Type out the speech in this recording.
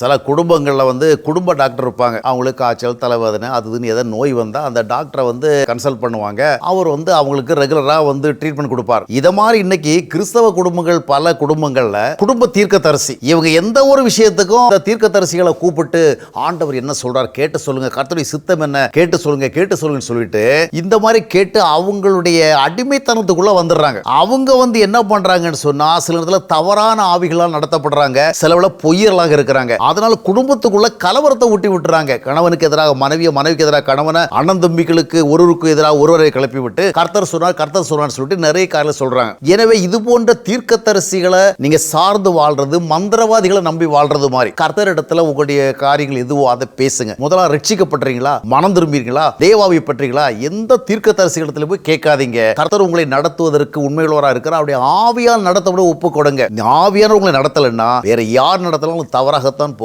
சில குடும்பங்களில் வந்து குடும்ப டாக்டர் இருப்பாங்க. அவங்களுக்கு காய்ச்சல் தலைவதனை அது இதுன்னு எதாவது நோய் வந்தால் அந்த டாக்டரை வந்து கன்சல்ட் பண்ணுவாங்க. அவர் வந்து அவங்களுக்கு ரெகுலராக வந்து ட்ரீட்மெண்ட் கொடுப்பார். இதை மாதிரி இன்னைக்கு கிறிஸ்தவ குடும்பங்கள் பல குடும்பங்களில் குடும்ப தீர்க்கதரிசி இவங்க எந்த ஒரு விஷயத்துக்கும் அந்த தீர்க்கதரிசிகளை கூப்பிட்டு ஆண்டவர் என்ன சொல்கிறார் கேட்டு சொல்லுங்க கர்த்தருடைய சித்தம் என்ன கேட்டு சொல்லுங்க கேட்டு சொல்லுங்கன்னு சொல்லிட்டு இந்த மாதிரி கேட்டு அவங்களுடைய அடிமைத்தனத்துக்குள்ளே வந்துடுறாங்க. அவங்க வந்து என்ன பண்ணுறாங்கன்னு சொன்னால் சில இடத்துல தவறான ஆவிகளால் நடத்தப்படுறாங்க. சிலவில் பொய்யர்களாக இருக்கிறாங்க. அதனால் குடும்பத்துக்குள்ள கலவரத்தை ஊட்டி விட்டுறாங்க. கணவனுக்கு எதிராக மனைவியை மனைவிக்கு எதிராக கணவனை அண்ணன் தம்பிகளுக்கு ஒருவருக்கு எதிராக ஒருவரை கிளப்பி விட்டு கர்த்தர் சொன்னார் கர்த்தர் சொன்னார் சொல்லிட்டு நிறைய காரியம் சொல்றாங்க. எனவே இது போன்ற தீர்க்கதரிசிகளை நீங்க சார்ந்து வாழ்றது மந்திரவாதிகளை நம்பி வாழ்றது மாதிரி. கர்த்தர் இடத்துல உங்களுடைய காரியங்கள் எதுவோ அதை பேசுங்க. முதல்ல ரட்சிக்கப்படுறீங்களா மனம் திரும்பீங்களா தேவாவை பற்றீங்களா எந்த தீர்க்கதரிசிகளிடத்துல போய் கேட்காதீங்க. கர்த்தர் உங்களை நடத்துவதற்கு உண்மையுள்ளவராக இருக்கிற அவருடைய ஆவியால் நடத்த விட ஒப்பு கொடுங்க ஆவியான உங்களை நடத்தலைன்னா வேற யார் நடத்தலாம் தவறாகத்தான்